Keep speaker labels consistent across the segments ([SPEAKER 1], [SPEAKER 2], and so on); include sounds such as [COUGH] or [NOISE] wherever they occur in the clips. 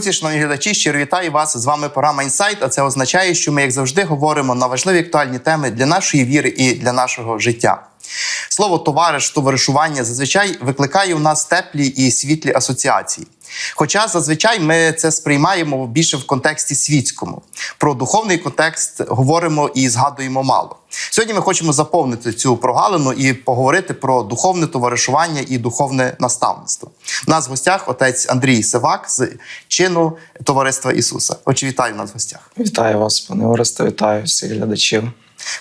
[SPEAKER 1] Друзі, шановні глядачі, щиро вітаю вас. З вами програма «Інсайт», А це означає, що ми, як завжди, говоримо на важливі актуальні теми для нашої віри і для нашого життя. Слово товариш, товаришування зазвичай викликає у нас теплі і світлі асоціації. Хоча зазвичай ми це сприймаємо більше в контексті світському. Про духовний контекст говоримо і згадуємо мало. Сьогодні ми хочемо заповнити цю прогалину і поговорити про духовне товаришування і духовне наставництво. У нас в гостях отець Андрій Сивак з чину Товариства Ісуса. Отже, вітаю нас в гостях.
[SPEAKER 2] Вітаю вас, пане Оресте, вітаю всіх глядачів.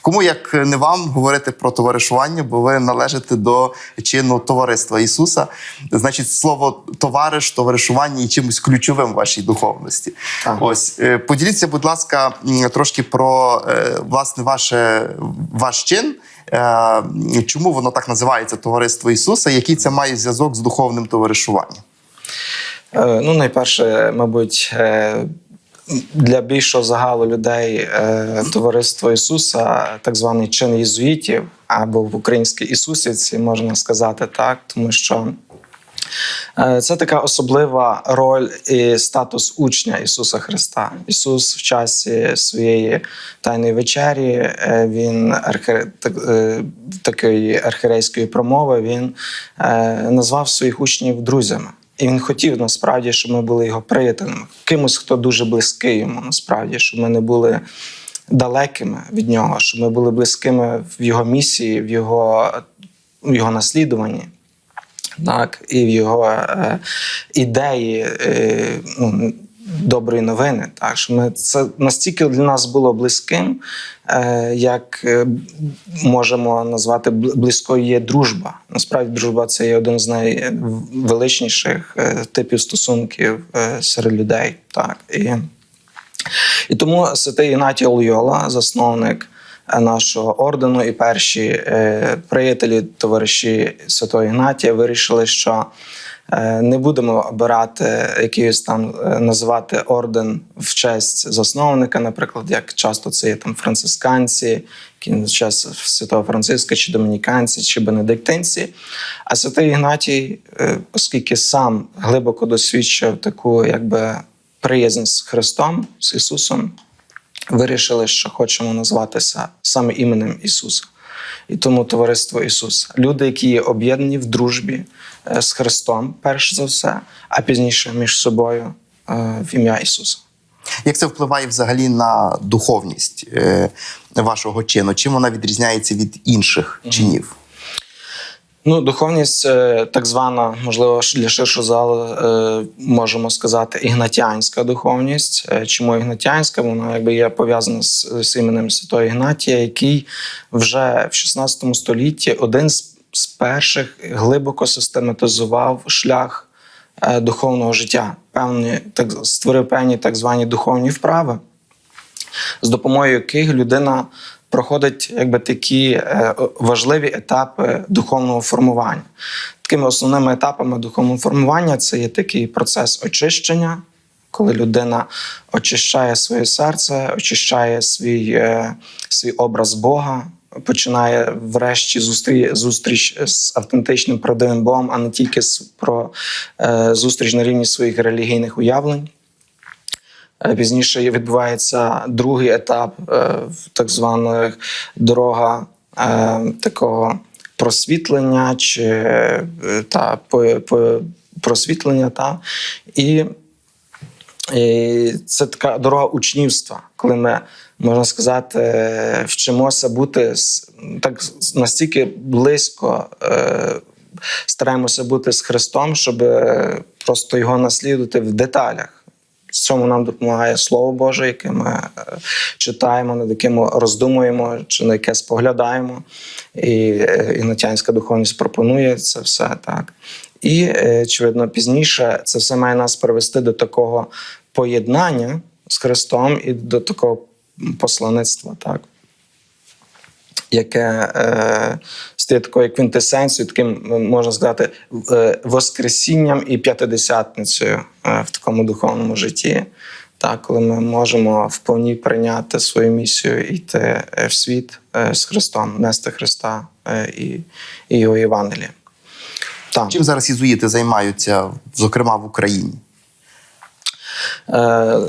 [SPEAKER 1] Кому як не вам говорити про товаришування, бо ви належите до чину товариства Ісуса. Значить, слово товариш, товаришування є чимось ключовим в вашій духовності.
[SPEAKER 2] Так.
[SPEAKER 1] Ось е, поділіться, будь ласка, трошки про е, власне ваше ваш чин. Е, Чому воно так називається Товариство Ісуса? Який це має зв'язок з духовним товаришуванням?
[SPEAKER 2] Ну, найперше, мабуть, для більшого загалу людей е, Товариство Ісуса, так званий чин єзуїтів, або в українській Ісусівці, можна сказати так, тому що. е, Це така особлива роль і статус учня Ісуса Христа. Ісус в часі своєї тайної вечері, е, він е, такої архірейської промови він назвав своїх учнів друзями. І він хотів насправді, щоб ми були його приятелями, кимось, хто дуже близький йому, насправді, щоб ми не були далекими від нього, щоб ми були близькими в його місії, в його, в його наслідуванні так, і в його е, ідеї е, ну, доброї новини. Так, що ми, це настільки для нас було близьким, е, як е, можемо назвати бл- близькою є дружба. Насправді, дружба це є один з найвеличніших е, типів стосунків серед людей. Так. І, і тому святий Ігнатій Лойола, засновник нашого ордену, і перші е, приятелі, товариші святого Ігнатія вирішили, що не будемо обирати якийсь там е, називати орден в честь засновника, наприклад, як часто це є там францисканці, які час святого Франциска, чи домініканці, чи бенедиктинці. А святий Ігнатій, е, оскільки сам глибоко досвідчив таку, якби приязнь з Христом, з Ісусом, вирішили, що хочемо назватися саме іменем Ісуса. І тому товариство Ісус, Люди, які є об'єднані в дружбі е, з Христом, перш за все, а пізніше між собою е, в ім'я Ісуса.
[SPEAKER 1] Як це впливає взагалі на духовність е, вашого чину? Чим вона відрізняється від інших чинів?
[SPEAKER 2] Ну, духовність, е, так звана, можливо, для ширшого залу е, можемо сказати, ігнатіанська духовність. Е, Чому ігнатіанська? Вона якби є пов'язана з, іменем Святого Ігнатія, який вже в 16 столітті один з, перших глибоко систематизував шлях духовного життя. Певні так створив певні так звані духовні вправи з допомогою яких людина проходить якби такі е, важливі етапи духовного формування. Такими основними етапами духовного формування це є такий процес очищення, коли людина очищає своє серце, очищає свій, е, свій образ Бога. Починає врешті зустріч, зустріч з автентичним правдивим Богом, а не тільки про е, зустріч на рівні своїх релігійних уявлень. Е, Пізніше відбувається другий етап, е, так звана дорога е, такого просвітлення чи та по, просвітлення. Та. І, і це така дорога учнівства, коли ми, можна сказати, вчимося бути так настільки близько. Стараємося бути з Христом, щоб просто його наслідувати в деталях. В цьому нам допомагає Слово Боже, яке ми е, читаємо, над яким роздумуємо чи на яке споглядаємо. І Інотянська духовність пропонує це все так. І, е, очевидно, пізніше це все має нас привести до такого поєднання з Христом і до такого послаництва. Так яке е, стає такою квінтесенцією, таким е, можна сказати, е, воскресінням і п'ятидесятницею е, в такому духовному житті. Так, коли ми можемо вповні прийняти свою місію йти е, в світ з Христом, нести Христа і, і його Євангеліє. Так.
[SPEAKER 1] Чим зараз єзуїти займаються, зокрема в Україні?
[SPEAKER 2] Е,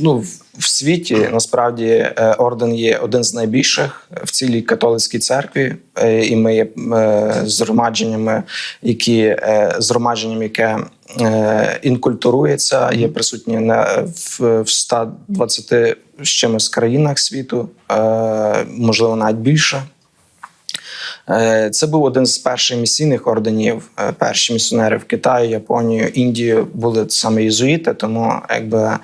[SPEAKER 2] ну, в- світі насправді е, орден є один з найбільших в цілій католицькій церкві, е, і ми є згромадженнями, які згромадженням, яке інкультурується, є присутні на в, в 120 з чимось країнах світу, можливо, навіть більше. Е, Це був один з перших місійних орденів. Е, Перші місіонери в Китаї, Японію, Індію були саме єзуїти. Тому якби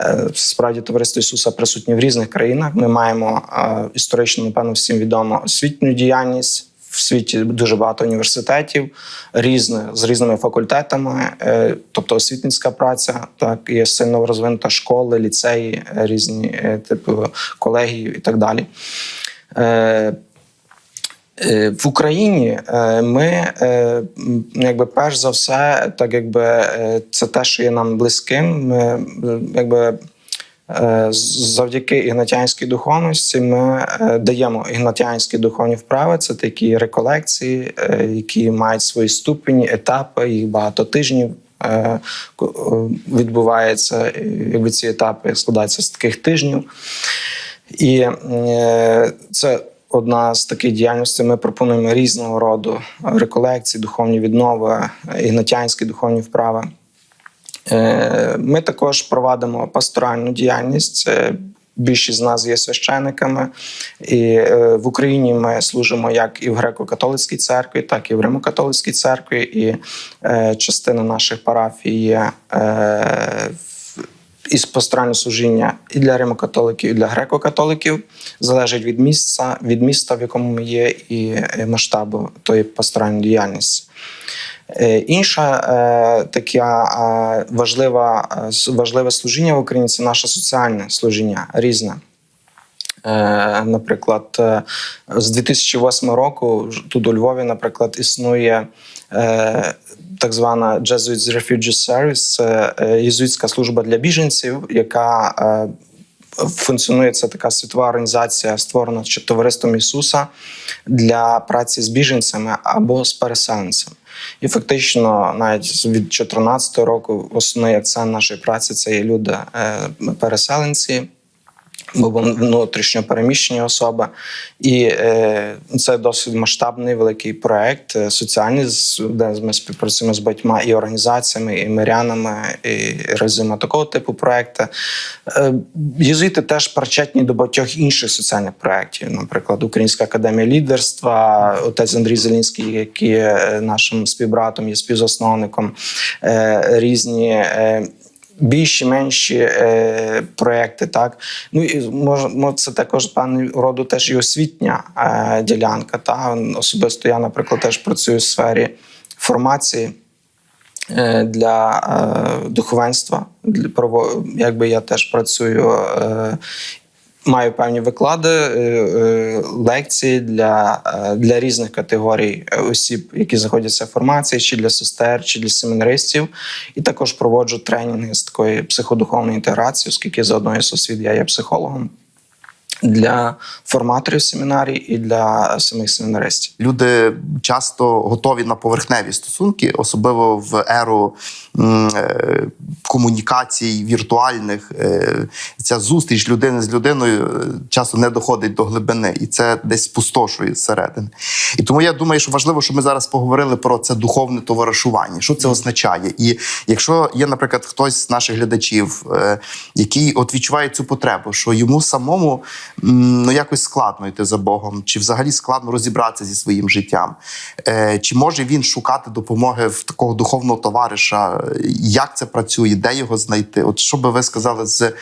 [SPEAKER 2] е, справді товариство Ісуса присутні в різних країнах. Ми маємо історично, напевно, всім відомо освітню діяльність. В світі дуже багато університетів різних з різними факультетами, тобто освітницька праця, так є сильно розвинута школи, ліцеї, різні типу колегії і так далі. Е, В Україні е, ми е, якби перш за все, так якби це те, що є нам близьким. Ми якби завдяки ігнатіанській духовності ми даємо ігнатіанські духовні вправи. Це такі реколекції, які мають свої ступені, етапи, їх багато тижнів. Відбувається, якби ці етапи складаються з таких тижнів. І це одна з таких діяльностей. Ми пропонуємо різного роду реколекції, духовні віднови, ігнатянські духовні вправи. Е, Ми також провадимо пасторальну діяльність. Е, Більшість з нас є священниками, і е, в Україні ми служимо як і в греко-католицькій церкві, так і в Римо-католицькій церкві. І е, частина наших парафій є е, із пасторальне служіння і для римокатоликів, і для греко-католиків залежить від місця, від міста, в якому є, і е, масштабу тої пасторальної діяльності. Е, Інша е, така е, важлива, важливе служіння в Україні це наше соціальне служіння різне. Наприклад, з 2008 року тут у Львові, наприклад, існує так звана Jesuits Refugee Service, це е, єзуїтська служба для біженців, яка е, функціонує це така світова організація, створена товариством Ісуса для праці з біженцями або з переселенцями. І фактично, навіть від 2014 року, основний акцент нашої праці це є люди е, переселенці. Внутрішньо переміщені особи, і е, це досить масштабний великий проект е, соціальний, де ми співпрацюємо з багатьма і організаціями, і мирянами, і реалізуємо такого типу проекти. Е, єзуїти теж причетні до багатьох інших соціальних проєктів, наприклад, Українська академія лідерства, отець Андрій Зелінський, який є е, нашим співбратом, є співзасновником, е, різні. е, більші, менші е, проекти, так ну і може це також певного роду теж і освітня е, ділянка. Та особисто я, наприклад, теж працюю в сфері формації. е, Для е, духовенства для якби я теж працюю, е, маю певні виклади, е, е, лекції для, е, для різних категорій осіб, які знаходяться в формації, чи для сестер, чи для семінаристів. І також проводжу тренінги з такої психодуховної інтеграції, оскільки за одною освіт я є психологом для форматорів семінарій і для самих семінаристів.
[SPEAKER 1] Люди часто готові на поверхневі стосунки, особливо в еру е, комунікацій віртуальних. Е, Ця зустріч людини з людиною е, часто не доходить до глибини, і це десь спустошує зсередини. І тому я думаю, що важливо, щоб ми зараз поговорили про це духовне товаришування. Що це означає? І якщо є, наприклад, хтось з наших глядачів, який от відчуває цю потребу, що йому самому ну якось складно йти за Богом, чи взагалі складно розібратися зі своїм життям, Е, чи може він шукати допомоги в такого духовного товариша? Як це працює, де його знайти? От що би ви сказали з, е,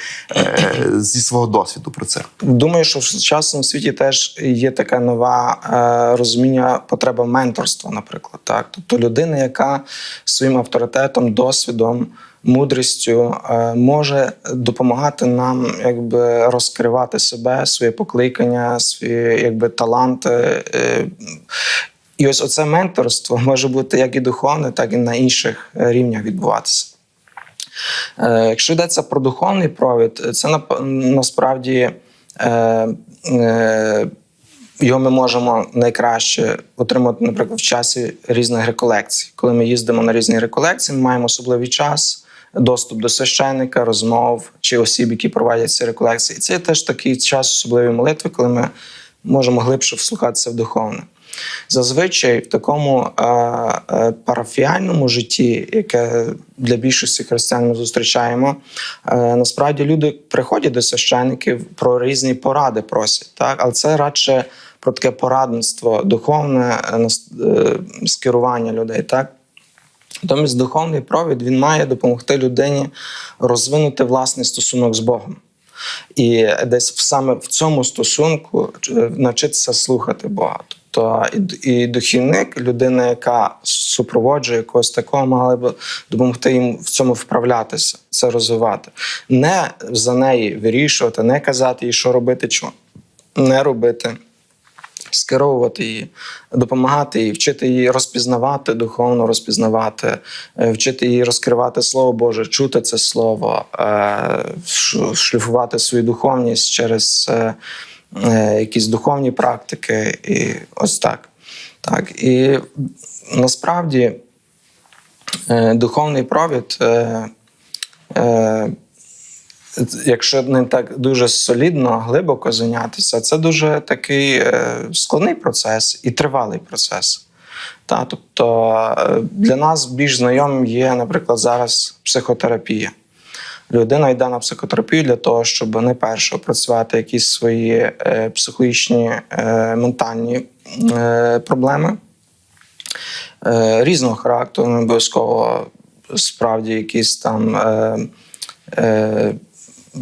[SPEAKER 1] зі свого досвіду про це?
[SPEAKER 2] Думаю, що в сучасному світі теж є таке нове е, розуміння потреби менторства, наприклад. Так? Тобто людина, яка своїм авторитетом, досвідом, мудрістю е, може допомагати нам якби розкривати себе, своє покликання, свої якби таланти. Е, і ось оце менторство [LAUGHS] може бути як і духовне, так і на інших е, рівнях відбуватися. Е, Якщо йдеться про духовний провід, це насправді е, е, його ми можемо найкраще отримати, наприклад, в часі різних реколекцій. Коли ми їздимо на різні реколекції, ми маємо особливий час доступ до священника, розмов чи осіб, які проводять ці реколекції. Це теж такий час особливої молитви, коли ми можемо глибше вслухатися в духовне. Зазвичай в такому е, е, парафіальному житті, яке для більшості християн ми зустрічаємо, е, насправді люди приходять до священиків про різні поради просять, так? але це радше про таке порадництво, духовне е, е, скерування людей. Так? Натомість духовний провід він має допомогти людині розвинути власний стосунок з Богом. І десь саме в цьому стосунку е, навчитися слухати Бога. Тобто і, духівник, людина, яка супроводжує якогось такого, мала б допомогти їм в цьому вправлятися, це розвивати. Не за неї вирішувати, не казати їй, що робити, що не робити скеровувати її, допомагати їй, вчити її розпізнавати, духовно розпізнавати, е, вчити її розкривати Слово Боже, чути це слово, е, шліфувати свою духовність через е, якісь духовні практики. І ось так. так. І насправді духовний провід. Якщо не так дуже солідно, глибоко зайнятися, це дуже такий е, складний процес і тривалий процес. Та, тобто е, для нас більш знайомим є, наприклад, зараз психотерапія. Людина йде на психотерапію для того, щоб найперше опрацювати якісь свої е, психологічні ментальні проблеми різного характеру, не обов'язково справді якісь там. Е,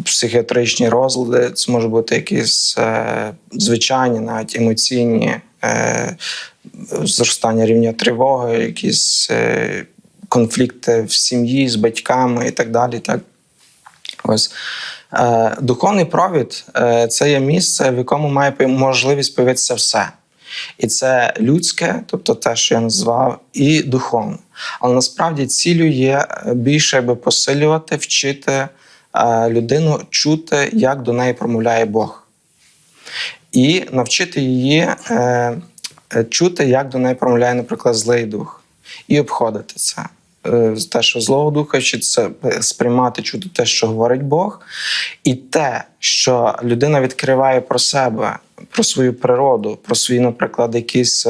[SPEAKER 2] психіатричні розлади, це може бути якісь е, звичайні, навіть емоційні е, зростання рівня тривоги, якісь е, конфлікти в сім'ї з батьками і так далі. Так? Ось. Е, духовний провід е, це є місце, в якому має можливість появитися все. І це людське, тобто те, що я назвав, і духовне. Але насправді цілю є е, більше якби посилювати, вчити людину чути, як до неї промовляє Бог. І навчити її е, е, чути, як до неї промовляє, наприклад, злий дух, і обходити це. Е, Те, що злого духа, вчитися е, сприймати, чути те, що говорить Бог, і те, що людина відкриває про себе, про свою природу, про свої, наприклад, якісь.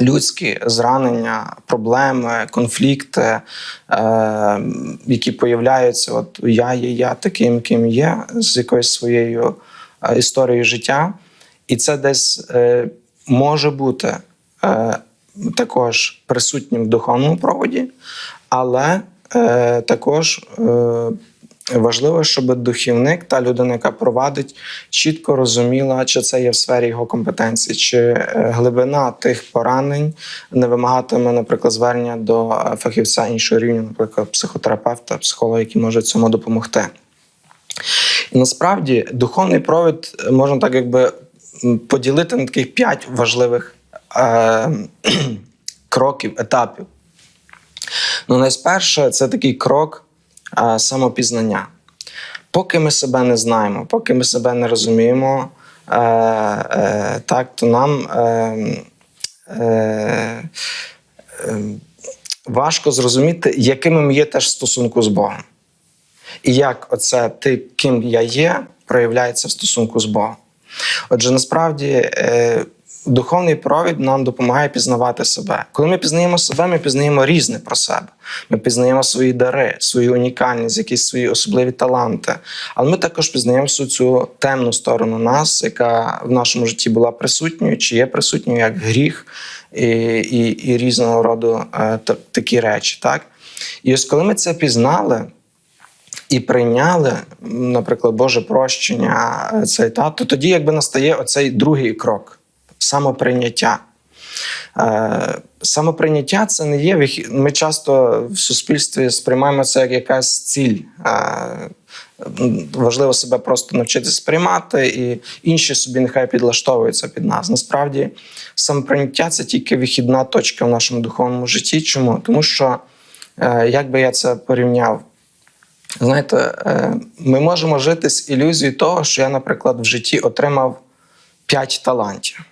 [SPEAKER 2] Людські зранення, проблеми, конфлікти, е, які появляються, от я є я таким, ким є, з якоюсь своєю е, історією життя. І це десь е, може бути також присутнім в духовному проводі, але також важливо, щоб духівник, та людина, яка провадить, чітко розуміла, чи це є в сфері його компетенції, чи е, глибина тих поранень не вимагатиме, наприклад, звернення до е, фахівця іншого рівня, наприклад, психотерапевта, психолога, який може цьому допомогти. І насправді духовний провід можна так якби поділити на таких п'ять важливих е, кроків, етапів. Ну, найсперше, це такий крок самопізнання. Поки ми себе не знаємо, поки ми себе не розуміємо, е, е, так, то нам е, е, е, важко зрозуміти, якими ми є теж в стосунку з Богом. І як оце ти, ким я є, проявляється в стосунку з Богом. Отже, насправді е, духовний провід нам допомагає пізнавати себе. Коли ми пізнаємо себе, ми пізнаємо різне про себе. Ми пізнаємо свої дари, свою унікальність, якісь свої особливі таланти. Але ми також пізнаємо всю цю темну сторону нас, яка в нашому житті була присутньою, чи є присутньою як гріх і, і, і різного роду е, та- такі речі. Так? І ось коли ми це пізнали, і прийняли, наприклад, Боже прощення, е, цей та, то тоді якби настає оцей другий крок самоприйняття. Е, самоприйняття це не є. Ми часто в суспільстві сприймаємо це як якась ціль. Е, важливо себе просто навчитися сприймати, і інші собі нехай підлаштовуються під нас. Насправді, самоприйняття це тільки вихідна точка в нашому духовному житті. Чому? Тому що, е, як би я це порівняв, Знаєте, ми можемо жити з ілюзією того, що я, наприклад, в житті отримав 5 талантів.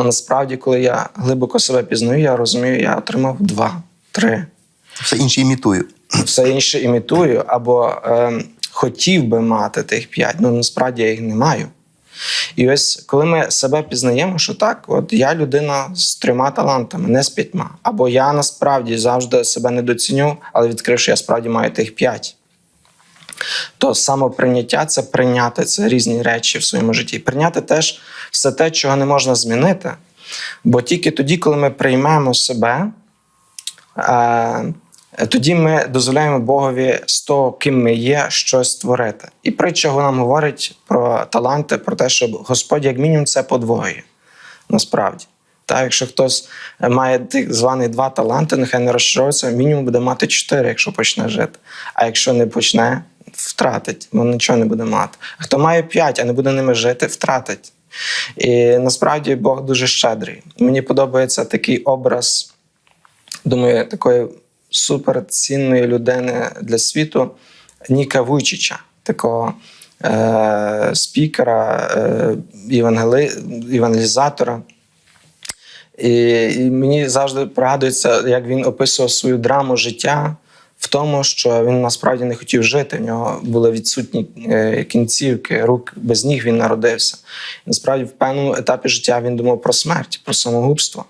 [SPEAKER 2] А насправді, коли я глибоко себе пізнаю, я розумію, я отримав 2, 3.
[SPEAKER 1] Все інші імітую.
[SPEAKER 2] все інше імітую, або е, хотів би мати тих п'ять, ну насправді я їх не маю. І ось коли ми себе пізнаємо, що так, от я людина з трьома талантами, не з п'ятьма. Або я насправді завжди себе недоціню, але відкрив, що я справді маю тих п'ять. То самоприйняття це прийняти це різні речі в своєму житті. Прийняти теж все те, чого не можна змінити. Бо тільки тоді, коли ми приймемо себе, е, тоді ми дозволяємо Богові з того, ким ми є, щось створити. І притча нам говорить про таланти, про те, що Господь, як мінімум, це подвоює. Насправді. Та, якщо хтось має тих званих два таланти, нехай не розчаровується, мінімум буде мати чотири, якщо почне жити. А якщо не почне, втратить, бо нічого не буде мати. А хто має п'ять, а не буде ними жити, втратить. І насправді Бог дуже щедрий. Мені подобається такий образ, думаю, такої суперцінної людини для світу Ніка Вуйчича, такого е- спікера, е- євангелізатора. І, і мені завжди пригадується, як він описував свою драму життя в тому, що він насправді не хотів жити. В нього були відсутні е, кінцівки, рук без ніг він народився. Насправді, в певному етапі життя він думав про смерть, про самогубство.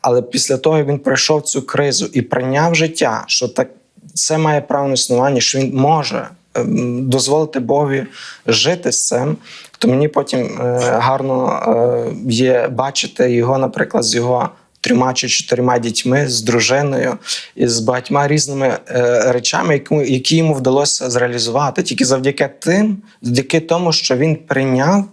[SPEAKER 2] Але після того, як він пройшов цю кризу і прийняв життя, що так це має право на існування, що він може ем, дозволити Богові жити з цим, то мені потім е, гарно е, є бачити його, наприклад, з його трьома чи чотирма дітьми, з дружиною і з багатьма різними е, речами, які, які йому вдалося зреалізувати тільки завдяки тим, завдяки тому, що він прийняв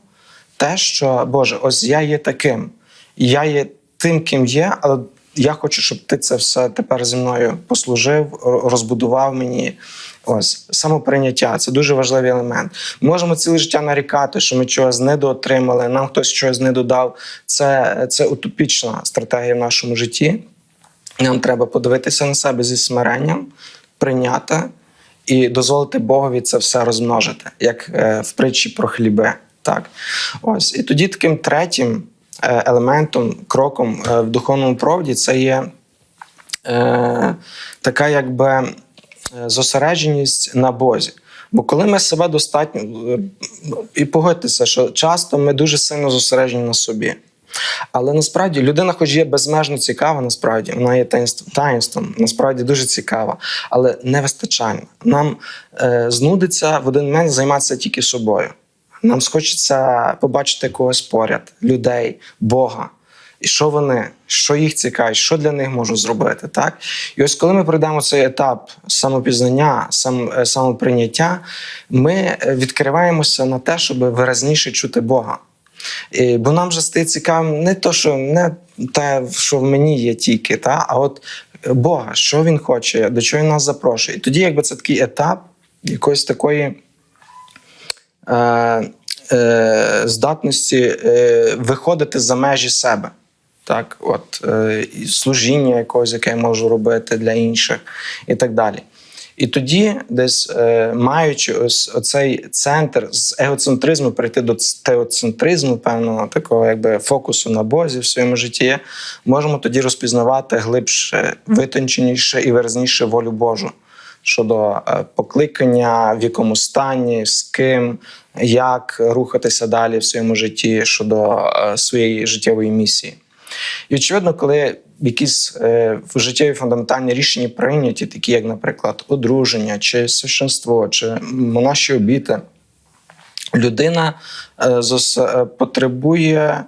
[SPEAKER 2] те, що Боже, ось я є таким, я є тим, ким є, але я хочу, щоб ти це все тепер зі мною послужив, розбудував мені. Ось самоприйняття це дуже важливий елемент. Ми можемо ціле життя нарікати, що ми чогось недоотримали, нам хтось щось не додав. Це, це утопічна стратегія в нашому житті. Нам треба подивитися на себе зі смиренням, прийняти і дозволити Богові це все розмножити, як е, в притчі про хліби. Так, ось і тоді таким третім елементом, кроком е, в духовному проводі це є е, така, якби е, зосередженість на Бозі. Бо коли ми себе достатньо е, і погодьтеся, що часто ми дуже сильно зосереджені на собі. Але насправді людина, хоч є безмежно цікава, насправді вона є таїнством насправді дуже цікава, але не вистачально. Нам е, знудиться в один момент займатися тільки собою. Нам схочеться побачити когось поряд, людей, Бога. І що вони, що їх цікавить, що для них можу зробити, так? І ось коли ми пройдемо цей етап самопізнання, сам, е, самоприйняття, ми е, відкриваємося на те, щоб виразніше чути Бога. І, бо нам же стає цікавим не то, що не те, що в мені є тільки, та, а от Бога, що він хоче, до чого він нас запрошує. І тоді, якби це такий етап якоїсь такої здатності е, виходити за межі себе. Так, от, е, і служіння якогось, яке я можу робити для інших, і так далі. І тоді, десь е, маючи ось оцей центр з егоцентризму, перейти до теоцентризму, певного такого якби фокусу на Бозі в своєму житті, можемо тоді розпізнавати глибше, витонченіше і виразніше волю Божу щодо е, покликання, в якому стані, з ким, як рухатися далі в своєму житті щодо е, своєї життєвої місії. І очевидно, коли якісь е, життєві фундаментальні рішення прийняті, такі як, наприклад, одруження, чи священство, чи монаші обіти, людина е, потребує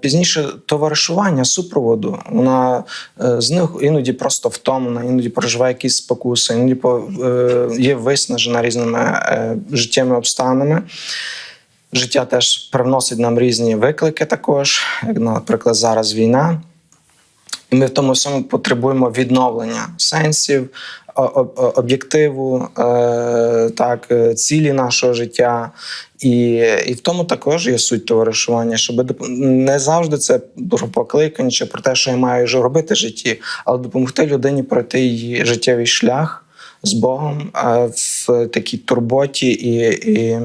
[SPEAKER 2] пізніше товаришування, супроводу. Вона е, з них іноді просто втомлена, іноді проживає якісь спокуси, іноді е, є виснажена різними е, життєвими обставинами. Життя теж привносить нам різні виклики, також, як, наприклад, зараз війна. І ми в тому всьому потребуємо відновлення сенсів, об'єктиву, е, так, е, цілі нашого життя. І, і в тому також є суть товаришування, щоб не завжди це про покликання чи про те, що я маю ж робити в житті, але допомогти людині пройти її життєвий шлях з Богом е, в такій турботі і, і,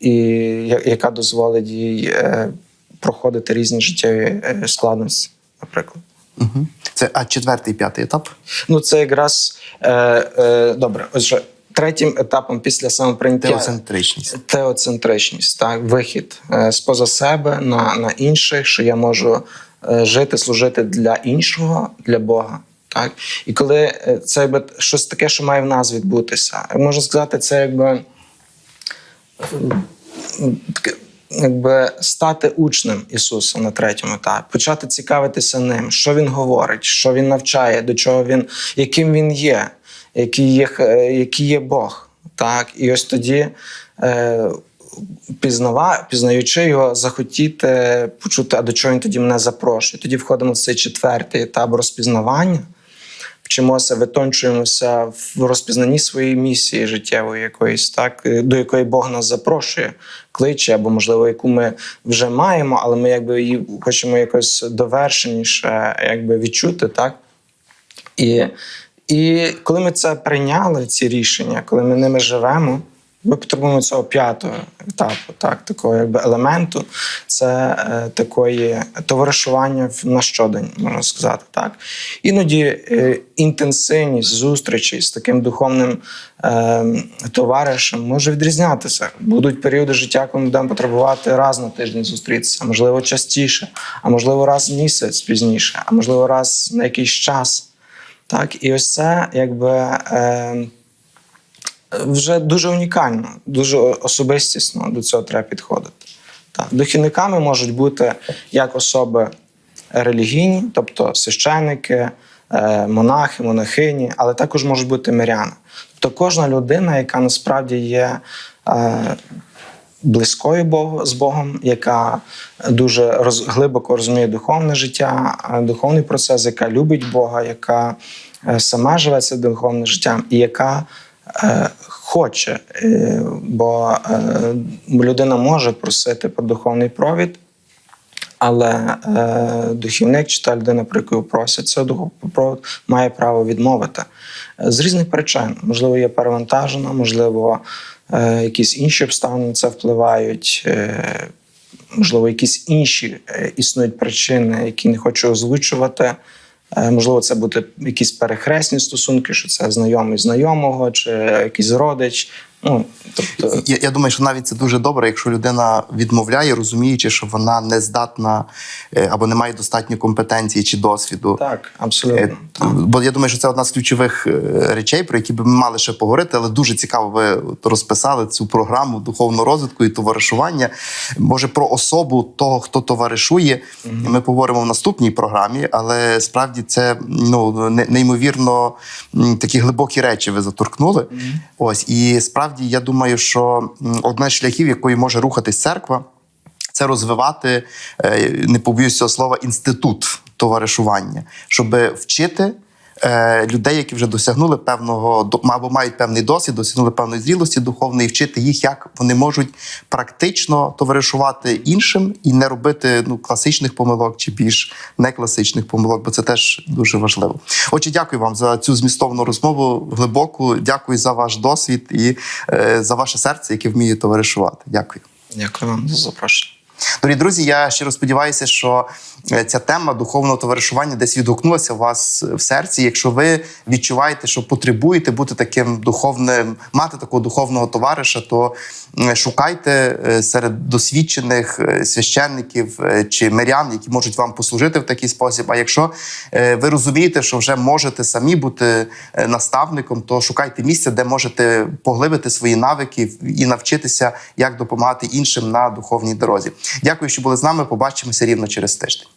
[SPEAKER 2] і яка дозволить їй проходити різні життєві складності, наприклад.
[SPEAKER 1] Угу. Це а четвертий, п'ятий етап.
[SPEAKER 2] Ну, це якраз е, е, добре. Отже, третім етапом після самоприйняття
[SPEAKER 1] Теоцентричність.
[SPEAKER 2] теоцентричність, так, вихід е, споза себе на, на інших, що я можу е, жити, служити для іншого, для Бога. Так? І коли е, це якби щось таке, що має в нас відбутися, можна сказати, це якби, якби стати учнем Ісуса на третьому етапі, почати цікавитися ним, що Він говорить, що Він навчає, до чого він, яким він є, який є, е, який є Бог. Так? І ось тоді. Е, пізнава, пізнаючи його, захотіти почути, а до чого він тоді мене запрошує. Тоді входимо в цей четвертий етап розпізнавання, вчимося, витончуємося в розпізнанні своєї місії життєвої якоїсь, так, е, до якої Бог нас запрошує, кличе, або, можливо, яку ми вже маємо, але ми якби її хочемо якось довершеніше якби, відчути, так? І, і коли ми це прийняли, ці рішення, коли ми ними живемо, ми потребуємо цього п'ятого етапу, так, такого якби елементу, це е, такої товаришування на щодень, можна сказати. Так. Іноді е, інтенсивність зустрічі з таким духовним е, товаришем може відрізнятися. Будуть періоди життя, коли ми будемо потребувати раз на тиждень зустрітися, можливо, частіше, а можливо, раз в місяць пізніше, а можливо, раз на якийсь час. Так, і ось це якби. Е, вже дуже унікально, дуже особистісно до цього треба підходити. Так. Духівниками можуть бути як особи релігійні, тобто священники, е, монахи, монахині, але також можуть бути миряни. Тобто кожна людина, яка насправді є е, близькою з Богом, яка дуже глибоко розуміє духовне життя, е, духовний процес, яка любить Бога, яка сама живе це духовним життям, і яка хоче, е, бо е, людина може просити про духовний провід. Але е, духівник чи та людина, про яку просять цього проводу, має право відмовити Е, з різних причин. Можливо, є перевантажена, можливо, е, якісь інші обставини на це впливають. Е, можливо, якісь інші е, існують причини, які не хочу озвучувати. Е, Можливо, це буде якісь перехресні стосунки, що це знайомий знайомого, чи якийсь родич. Ну, тобто,
[SPEAKER 1] Я, я думаю, що навіть це дуже добре, якщо людина відмовляє, розуміючи, що вона не здатна е, або не має достатньо компетенції чи досвіду.
[SPEAKER 2] так,
[SPEAKER 1] Е,
[SPEAKER 2] абсолютно.
[SPEAKER 1] Бо я думаю, що це одна з ключових е, речей, про які би ми мали ще поговорити, але дуже цікаво, ви розписали цю програму духовного розвитку і товаришування. Може, про особу того, хто товаришує, ми поговоримо в наступній програмі, але справді це ну не- неймовірно такі глибокі речі ви заторкнули. Ось і справді я думаю, що одна з шляхів, якою може рухатись церква це розвивати, е, не побоюсь цього слова, інститут товаришування, щоб вчити. Е, Людей, які вже досягнули певного або мають певний досвід, досягнули певної зрілості духовної, вчити їх, як вони можуть практично товаришувати іншим і не робити ну класичних помилок чи більш некласичних помилок, бо це теж дуже важливо. Отже, дякую вам за цю змістовну розмову глибоку. Дякую за ваш досвід і е, за ваше серце, яке вміє товаришувати. Дякую.
[SPEAKER 2] Дякую вам за запрошення.
[SPEAKER 1] Дорогі друзі, я щиро сподіваюся, що е, ця тема духовного товаришування десь відгукнулася у вас в серці. Якщо ви відчуваєте, що потребуєте бути таким духовним, мати такого духовного товариша, то е, шукайте е, серед досвідчених е, священників е, чи мирян, які можуть вам послужити в такий спосіб. А якщо е, ви розумієте, що вже можете самі бути е, наставником, то шукайте місце, де можете поглибити свої навики і навчитися, як допомагати іншим на духовній дорозі. Дякую, що були з нами. Побачимося рівно через тиждень.